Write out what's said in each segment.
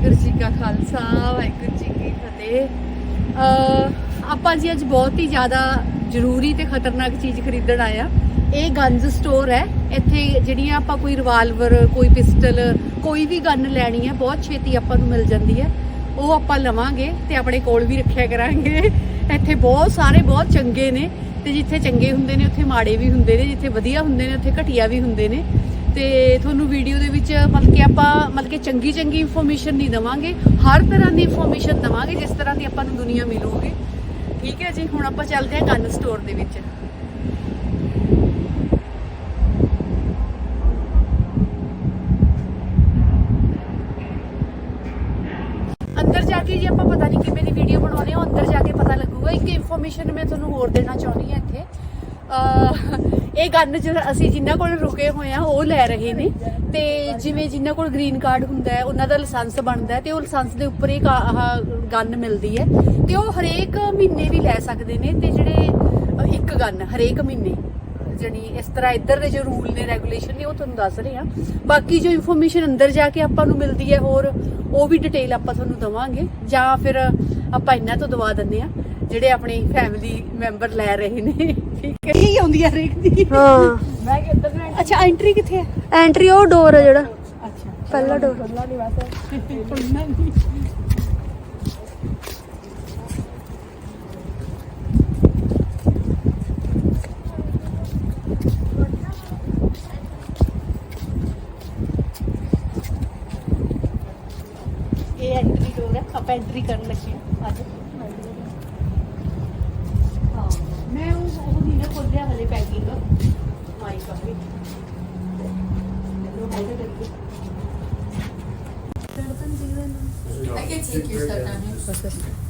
ਵਾਹਿਗੁਰੂ ਜੀ ਕਾ ਖਾਲਸਾ, ਵਾਹਿਗੁਰੂ ਜੀ ਕੀ ਫਤਿਹ। ਆਪਾਂ ਜੀ ਅੱਜ ਬਹੁਤ ਹੀ ਜ਼ਿਆਦਾ ਜ਼ਰੂਰੀ ਤੇ ਖਤਰਨਾਕ ਚੀਜ਼ ਖਰੀਦਣ ਆਇਆ ਇਹ ਗਨਜ਼ ਸਟੋਰ ਹੈ। ਇੱਥੇ ਜਿਹੜੀਆਂ ਆਪਾਂ ਕੋਈ ਰਿਵਾਲਵਰ ਕੋਈ ਪਿਸਟਲ ਕੋਈ ਵੀ ਗਨ ਲੈਣੀ ਹੈ, ਬਹੁਤ ਛੇਤੀ ਆਪਾਂ ਨੂੰ ਮਿਲ ਜਾਂਦੀ ਹੈ। ਉਹ ਆਪਾਂ ਲਵਾਂਗੇ ਤੇ ਆਪਣੇ ਕੋਲ ਵੀ ਰੱਖਿਆ ਕਰਾਂਗੇ। ਇੱਥੇ ਬਹੁਤ ਸਾਰੇ ਬਹੁਤ ਚੰਗੇ ਨੇ ਤੇ ਜਿੱਥੇ ਚੰਗੇ ਹੁੰਦੇ ਨੇ, ਉੱਥੇ ਮਾੜੇ ਵੀ ਹੁੰਦੇ ਨੇ, ਜਿੱਥੇ ਵਧੀਆ ਹੁੰਦੇ ਨੇ, ਉੱਥੇ ਘਟੀਆ ਵੀ ਹੁੰਦੇ ਨੇ। ਤੇ ਤੁਹਾਨੂੰ ਵੀਡੀਓ ਦੇ ਵਿੱਚ ਮਤਲਬ ਕਿ ਆਪਾਂ, ਮਤਲਬ ਕਿ ਚੰਗੀ ਚੰਗੀ ਇਨਫੋਰਮੇਸ਼ਨ ਨਹੀਂ ਦਵਾਂਗੇ, ਹਰ ਤਰ੍ਹਾਂ ਦੀ ਇਨਫੋਰਮੇਸ਼ਨ ਦਵਾਂਗੇ, ਜਿਸ ਤਰ੍ਹਾਂ ਦੀ ਆਪਾਂ ਨੂੰ ਦੁਨੀਆ ਮਿਲੂਗੀ। ਠੀਕ ਹੈ ਜੀ, ਹੁਣ ਆਪਾਂ ਚੱਲਦੇ ਹਾਂ ਗਨ ਸਟੋਰ ਦੇ ਵਿੱਚ। ਅੰਦਰ ਜਾ ਕੇ ਜੀ ਆਪਾਂ ਪਤਾ ਨਹੀਂ ਕਿਵੇਂ ਦੀ ਵੀਡੀਓ ਬਣਾਉਣੀ ਆ ਅੰਦਰ ਜਾ ਕੇ ਪਤਾ ਲੱਗੂਗਾ। ਇੱਕ ਇਨਫੋਰਮੇਸ਼ਨ ਮੈਂ ਤੁਹਾਨੂੰ ਹੋਰ ਦੇਣਾ ਚਾਹੁੰਦੀ ਹਾਂ ਇੱਥੇ। ਇਹ ਗਨ ਅਸੀਂ ਜਿਨ੍ਹਾਂ ਕੋਲ ਰੁਕੇ ਹੋਏ ਆ ਉਹ ਲੈ ਰਹੇ ਨੇ। ਤੇ ਜਿਵੇਂ ਜਿਨ੍ਹਾਂ ਕੋਲ ਗ੍ਰੀਨ ਕਾਰਡ ਹੁੰਦਾ ਹੈ, ਉਹਨਾਂ ਦਾ ਲਾਇਸੈਂਸ ਬਣਦਾ ਹੈ ਤੇ ਉਹ ਲਾਇਸੈਂਸ ਦੇ ਉੱਪਰ ਇੱਕ ਗਨ ਮਿਲਦੀ ਹੈ। ਤੇ ਉਹ ਹਰੇਕ ਮਹੀਨੇ ਵੀ ਲੈ ਸਕਦੇ ਨੇ ਤੇ ਜਿਹੜੇ ਇੱਕ ਗਨ ਹਰੇਕ ਮਹੀਨੇ। ਜਣੀ ਇਸ ਤਰ੍ਹਾਂ ਇੱਧਰ ਦੇ ਜੋ ਰੂਲ ਨੇ ਰੈਗੂਲੇਸ਼ਨ ਨੇ, ਉਹ ਤੁਹਾਨੂੰ ਦੱਸ ਰਹੇ ਆ ਬਾਕੀ ਜੋ ਇਨਫੋਰਮੇਸ਼ਨ ਅੰਦਰ ਜਾ ਕੇ ਆਪਾਂ ਨੂੰ ਮਿਲਦੀ ਹੈ ਹੋਰ, ਉਹ ਵੀ ਡਿਟੇਲ ਆਪਾਂ ਤੁਹਾਨੂੰ ਦਵਾਂਗੇ। ਜਾਂ ਫਿਰ ਆਪਾਂ ਇਹਨਾਂ ਤੋਂ ਦਵਾ ਦਿੰਦੇ ਆ ਜਿਹੜੇ ਆਪਣੀ ਫੈਮਿਲੀ ਮੈਂਬਰ ਲੈ ਰਹੇ ਨੇ। ਠੀਕ ਹੈ। ਇਹ ਆਉਂਦੀ ਆ ਹਰੇਕ ਦੀ। ਹਾਂ। ਮੈਂ ਕਿੱਧਰ ਨੂੰ ਅੱਛਾ ਐਂਟਰੀ ਕਿੱਥੇ ਹੈ ਐਂਟਰੀ ਉਹ ਡੋਰ ਹੈ ਜਿਹੜਾ। ਅੱਛਾ ਪਹਿਲਾ ਡੋਰ ਖੁੱਲ੍ਹਾ ਨਹੀਂ ਵੈਸੇ ਖੁੱਲ੍ਹਾ ਨਹੀਂ ਇਹ ਐਂਟਰੀ ਡੋਰ ਹੈ ਆਪਾਂ ਐਂਟਰੀ ਕਰਨ ਲੱਗੇ ਹਾਂ ਅੱਜ ਹਾਂ ਮੈਂ ਉਹ ਉਹ ਨਹੀਂ ਨਾ ਹਲੇ ਪੈਕਿੰਗ ਮਾਈਕ ਆਪਣੀ ਲੋ ਮੈਂ ਤੇ I can take your stuff down here.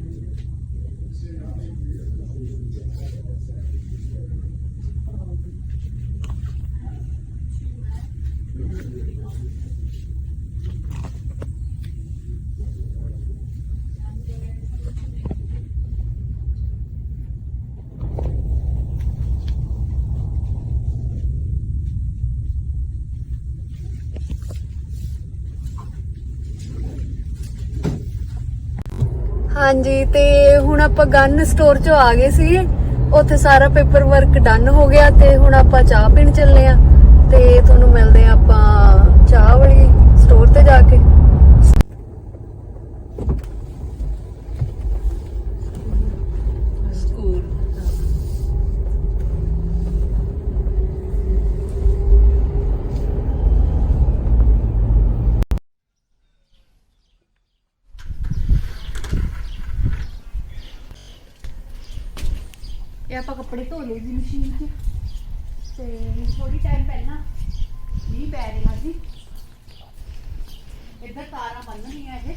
ਹਾਂਜੀ, ਤੇ ਹੁਣ ਆਪਾਂ ਗਨ ਸਟੋਰ ਚੋਂ ਆ ਗਏ ਸੀ ਉੱਥੇ ਸਾਰਾ ਪੇਪਰ ਵਰਕ ਡਨ ਹੋ ਗਿਆ ਤੇ ਹੁਣ ਆਪਾਂ ਚਾਹ ਪੀਣ ਚੱਲੇ ਆ। ਤੇ ਤੁਹਾਨੂੰ ਮਿਲਦੇ ਆ ਆਪਾਂ ਚਾਹ ਵਾਲੀ ਸਟੋਰ ਤੇ ਜਾ ਕੇ। ਸਕੂਲ ਇਹ ਆਪਾਂ ਕੱਪੜੇ ਧੋ ਲਏ ਜੀ ਮਸ਼ੀਨ 'ਚ। ਤੇ ਥੋੜੀ ਟਾਈਮ ਪਹਿਲਾਂ ਮੀਂਹ ਪੈ ਰਿਹਾ ਸੀ ਇੱਧਰ ਤਾਰਾਂ ਬੰਨਣੀਆਂ ਇਹ।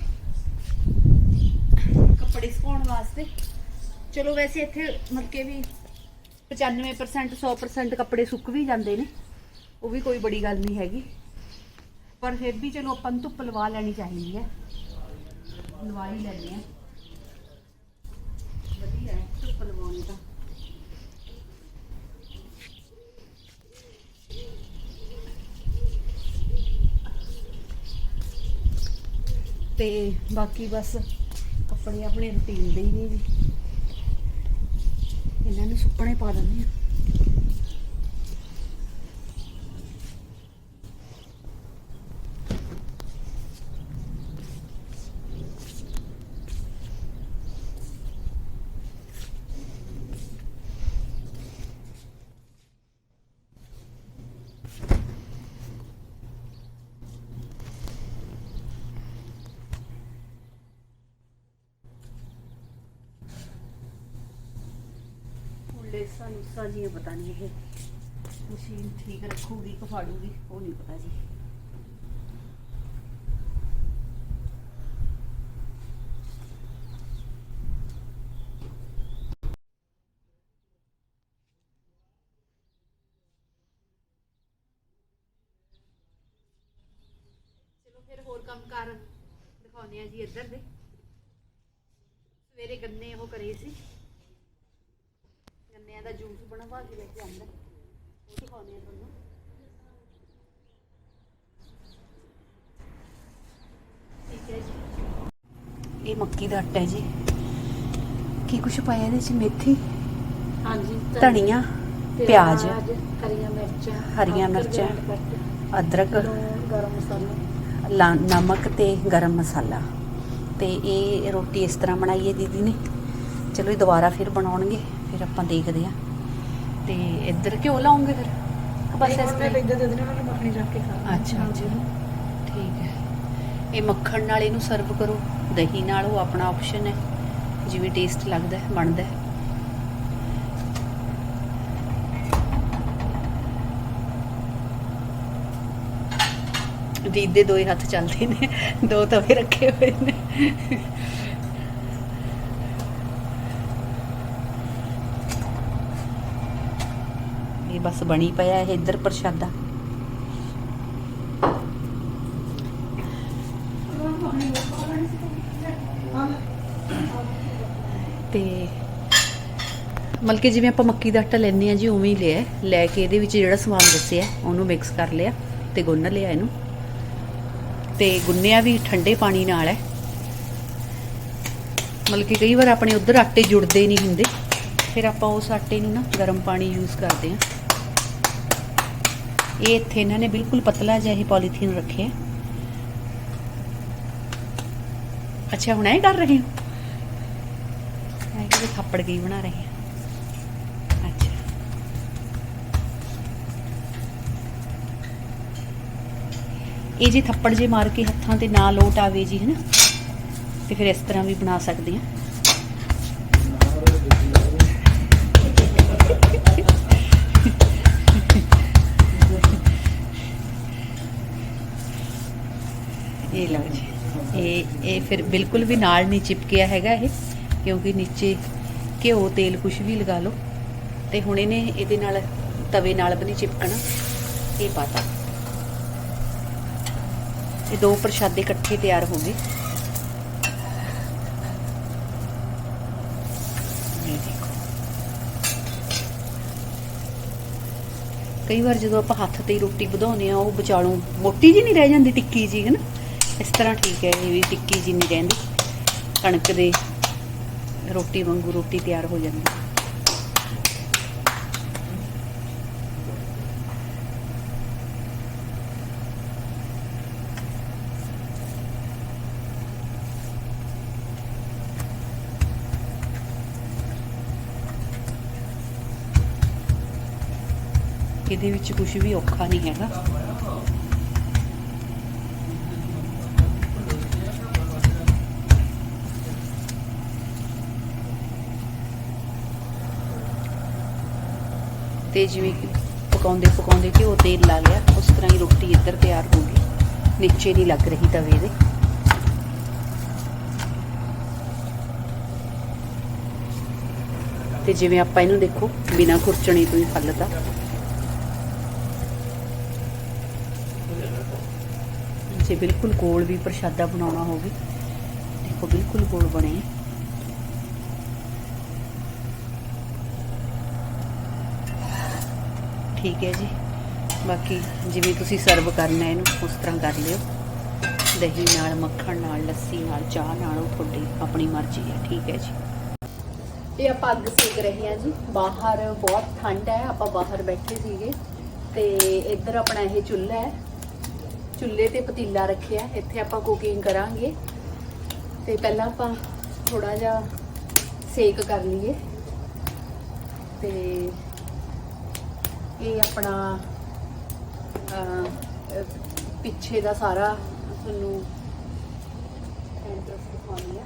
ਕੱਪੜੇ ਸੁਕਾਉਣ ਵਾਸਤੇ। ਚਲੋ ਵੈਸੇ ਇੱਥੇ ਮੱਕੇ ਵੀ 95% 100% ਕੱਪੜੇ ਸੁੱਕ ਵੀ ਜਾਂਦੇ ਨੇ। ਉਹ ਵੀ ਕੋਈ ਬੜੀ ਗੱਲ ਨਹੀਂ ਹੈਗੀ। ਪਰ ਫਿਰ ਵੀ ਚਲੋ ਆਪਾਂ ਨੂੰ ਧੁੱਪ ਲਵਾ ਲੈਣੀ ਚਾਹੀਦੀ ਹੈ। ਲਵਾ ਹੀ ਲੈਂਦੇ ਆ ਵਧੀਆ ਧੁੱਪ ਲਵਾਉਣੀ ਤਾਂ। ਤੇ ਬਾਕੀ ਬਸ ਕੱਪੜੇ ਆਪਣੇ ਰੁਟੀਨ ਦੇ ਹੀ ਨੇ ਜੀ। ਇਹਨਾਂ ਨੂੰ ਸੁੱਕਣੇ ਪਾ ਦਿੰਦੇ ਆ ਡੇਸਾਂ ਨੂਸਾਂ ਪਤਾ ਨਹੀਂ ਇਹ। ਮਸ਼ੀਨ ਠੀਕ ਰੱਖੂਗੀ ਕਿ ਫਾੜੂਗੀ, ਉਹ ਨਹੀਂ ਪਤਾ ਜੀ। ਚਲੋ ਫਿਰ ਹੋਰ ਕੰਮ ਕਾਰ ਦਿਖਾਉਂਦੇ ਆ ਜੀ ਇੱਧਰ ਦੇ। ਸਵੇਰੇ ਗੰਨੇ ਉਹ ਕਰੇ ਸੀ। ਗੰਨਿਆਂ ਦਾ ਜੂਸ ਬਣਵਾ ਕੇ ਲੈ ਕੇ ਆਂਦਾ ਉਹ ਦਿਖਾਉਂਦੇ ਆ ਤੁਹਾਨੂੰ। ਠੀਕ ਹੈ ਜੀ। ਇਹ ਮੱਕੀ ਦਾ ਆਟਾ ਹੈ ਜੀ। ਕੀ ਕੁਛ ਪਾਇਆ ਇਹਦੇ ਚ? ਮੇਥੀ? ਹਾਂਜੀ ਧਨੀਆ? ਪਿਆਜ਼? ਹਰੀਆਂ ਮਿਰਚਾਂ ਹਰੀਆਂ ਮਿਰਚਾਂ, ਅਦਰਕ ਗਰਮ ਮਸਾਲਾ। ਨਮਕ ਤੇ ਗਰਮ ਮਸਾਲਾ। ਤੇ ਇਹ ਰੋਟੀ ਇਸ ਤਰ੍ਹਾਂ ਬਣਾਈ ਹੈ ਦੀਦੀ ਨੇ। ਚਲੋ ਇਹ ਦੁਬਾਰਾ ਫਿਰ ਬਣਾਉਣਗੇ। ਫਿਰ ਆਪਾਂ ਦੇਖਦੇ ਆ ਤੇ ਇੱਧਰ ਘਿਓ ਲਾਉਂਗੇ ਫਿਰ? ਬਸ ਇਸ ਤਰ੍ਹਾਂ? ਇੱਦਾਂ ਦੇ ਦੇਣਾ ਮੈਂ ਮੱਖਣੀ ਰੱਖ ਕੇ ਖਾ ਅੱਛਾ ਅੱਛਾ। ਠੀਕ ਹੈ। ਇਹ ਮੱਖਣ ਨਾਲ ਇਹਨੂੰ ਸਰਵ ਕਰੋ। ਦਹੀਂ ਨਾਲ ਉਹ ਆਪਣਾ ਆਪਸ਼ਨ ਹੈ। ਜਿਵੇਂ ਟੇਸਟ ਲੱਗਦਾ ਹੈ ਬਣਦਾ ਹੈ। ਦੀਦ ਦੇ ਦੋ ਹੀ ਹੱਥ ਚੱਲਦੇ ਨੇ। ਦੋ ਤਵੇ ਰੱਖੇ ਹੋਏ ਨੇ। ਬਸ ਬਣੀ ਪਿਆ ਇਹ ਇੱਧਰ ਪ੍ਰਸ਼ਾਦਾ। ਤੇ ਮਤਲਬ ਜਿਵੇਂ ਆਪਾਂ ਮੱਕੀ ਦਾ ਆਟਾ ਲੈਂਦੇ ਆ ਜੀ, ਉਵੇਂ ਹੀ ਲਿਆ। ਲੈ ਕੇ ਇਹਦੇ ਵਿੱਚ ਜਿਹੜਾ ਸਮਾਨ ਦੱਸਿਆ, ਉਹਨੂੰ ਮਿਕਸ ਕਰ ਲਿਆ ਤੇ ਗੁੰਨ ਲਿਆ ਇਹਨੂੰ। ਤੇ ਗੁੰਨਿਆ ਵੀ ਠੰਡੇ ਪਾਣੀ ਨਾਲ ਹੈ। ਮਤਲਬ ਕਿ ਕਈ ਵਾਰ ਆਪਣੇ ਉਧਰ ਆਟੇ ਜੁੜਦੇ ਨਹੀਂ ਹੁੰਦੇ। ਫਿਰ ਆਪਾਂ ਉਸ ਆਟੇ ਨੂੰ ਨਾ ਗਰਮ ਪਾਣੀ ਯੂਜ਼ ਕਰਦੇ ਆ ਇਹ ਇੱਥੇ ਇਹਨਾਂ ਨੇ ਬਿਲਕੁਲ ਪਤਲਾ ਜਿਹਾ ਹੀ ਪੋਲੀਥੀਨ ਰੱਖਿਆ। ਅੱਛਾ, ਹੁਣ ਇਹ ਕਰ ਰਹੇ ਹੋ? ਮੈਂ ਕਿਹਾ ਥੱਪੜ ਗਈ ਬਣਾ ਰਹੇ ਹਾਂ ਅੱਛਾ। ਇਹ ਜੇ ਥੱਪੜ ਜੇ ਮਾਰ ਕੇ ਹੱਥਾਂ ਤੇ ਨਾ ਲੋਟ ਆਵੇ ਜੀ, ਹਨਾ? ਤੇ ਫਿਰ ਇਸ ਤਰ੍ਹਾਂ ਵੀ ਬਣਾ ਸਕਦੇ ਆ। ਇਹ ਲਓ ਜੀ। ਇਹ ਇਹ ਫਿਰ ਬਿਲਕੁਲ ਵੀ ਨਾਲ ਨਹੀਂ ਚਿਪਕਿਆ ਹੈਗਾ ਇਹ, ਕਿਉਂਕਿ ਨੀਚੇ ਘਿਓ, ਤੇਲ ਕੁਝ ਵੀ ਲਗਾ ਲਓ। ਤੇ ਹੁਣ ਇਹਨੇ ਇਹਦੇ ਨਾਲ ਤਵੇ ਨਾਲ ਵੀ ਨਹੀਂ ਚਿਪਕਣਾ। ਇਹ ਪਾਤਾ। ਇਹ ਦੋ ਪ੍ਰਸ਼ਾਦੇ ਇਕੱਠੇ ਤਿਆਰ ਹੋ ਗਏ। ਕਈ ਵਾਰ ਜਦੋਂ ਆਪਾਂ ਹੱਥ ਤੇ ਰੋਟੀ ਵਧਾਉਂਦੇ ਆ ਉਹ ਵਿਚਾਲੋਂ ਮੋਟੀ ਜੀ ਨਹੀਂ ਰਹਿ ਜਾਂਦੀ, ਟਿੱਕੀ ਜੀ ਹਨਾ ਇਸ ਤਰ੍ਹਾਂ ਠੀਕ ਹੈ ਇਹ ਵੀ ਟਿੱਕੀ ਜਿੰਨੀ ਰਹਿੰਦੀ। ਕਣਕ ਦੇ ਰੋਟੀ ਵਾਂਗੂ ਰੋਟੀ ਤਿਆਰ ਹੋ ਜਾਂਦੀ। ਇਹਦੇ ਵਿੱਚ ਕੁਝ ਵੀ ਔਖਾ ਨਹੀਂ ਹੈਗਾ। ਤੇ ਜਿਵੇਂ ਪਕਾਉਂਦੇ ਪਕਾਉਂਦੇ ਘਿਓ ਤੇਲ ਲਾ ਲਿਆ। ਉਸ ਤਰ੍ਹਾਂ ਹੀ ਰੋਟੀ ਇੱਧਰ ਤਿਆਰ ਹੋ ਗਈ। ਨੀਚੇ ਨਹੀਂ ਲੱਗ ਰਹੀ ਤਵੇ ਦੇ। ਤੇ ਜਿਵੇਂ ਆਪਾਂ ਇਹਨੂੰ ਦੇਖੋ, ਬਿਨਾ ਖੁਰਚਣੇ ਤੋਂ ਹੀ ਹੱਲਦਾ ਜੇ ਬਿਲਕੁਲ ਗੋਲ ਵੀ ਪ੍ਰਸ਼ਾਦਾ ਬਣਾਉਣਾ ਹੋਵੇ, ਦੇਖੋ ਬਿਲਕੁਲ ਗੋਲ ਬਣੇ। ਠੀਕ ਹੈ ਜੀ। ਬਾਕੀ ਜਿਵੇਂ ਤੁਸੀਂ ਸਰਵ ਕਰਨਾ ਇਹਨੂੰ, ਉਸ ਤਰ੍ਹਾਂ ਕਰ ਲਿਓ। ਦਹੀਂ ਨਾਲ, ਮੱਖਣ ਨਾਲ, ਲੱਸੀ ਨਾਲ, ਚਾਹ ਨਾਲ, ਉਹ ਤੁਹਾਡੀ ਆਪਣੀ ਮਰਜ਼ੀ ਹੈ, ਠੀਕ ਹੈ ਜੀ। ਇਹ ਆਪਾਂ ਅੱਗ ਸੇਕ ਰਹੇ ਹਾਂ ਜੀ। ਬਾਹਰ ਬਹੁਤ ਠੰਡ ਹੈ, ਆਪਾਂ ਬਾਹਰ ਬੈਠੇ ਸੀਗੇ। ਤੇ ਇੱਧਰ ਆਪਣਾ ਇਹ ਚੁੱਲ੍ਹਾ ਹੈ। ਚੁੱਲ੍ਹੇ ਤੇ ਪਤੀਲਾ ਰੱਖਿਆ ਇੱਥੇ ਆਪਾਂ ਕੁਕਿੰਗ ਕਰਾਂਗੇ। ਤੇ ਪਹਿਲਾਂ ਆਪਾਂ ਥੋੜਾ ਜਿਹਾ ਸੇਕ ਕਰ ਲਈਏ। ਤੇ ਇਹ ਆਪਣਾ ਪਿੱਛੇ ਦਾ ਸਾਰਾ ਤੁਹਾਨੂੰ ਐਂਟਰਸ ਦਿਖਾਉਣੀ ਆ।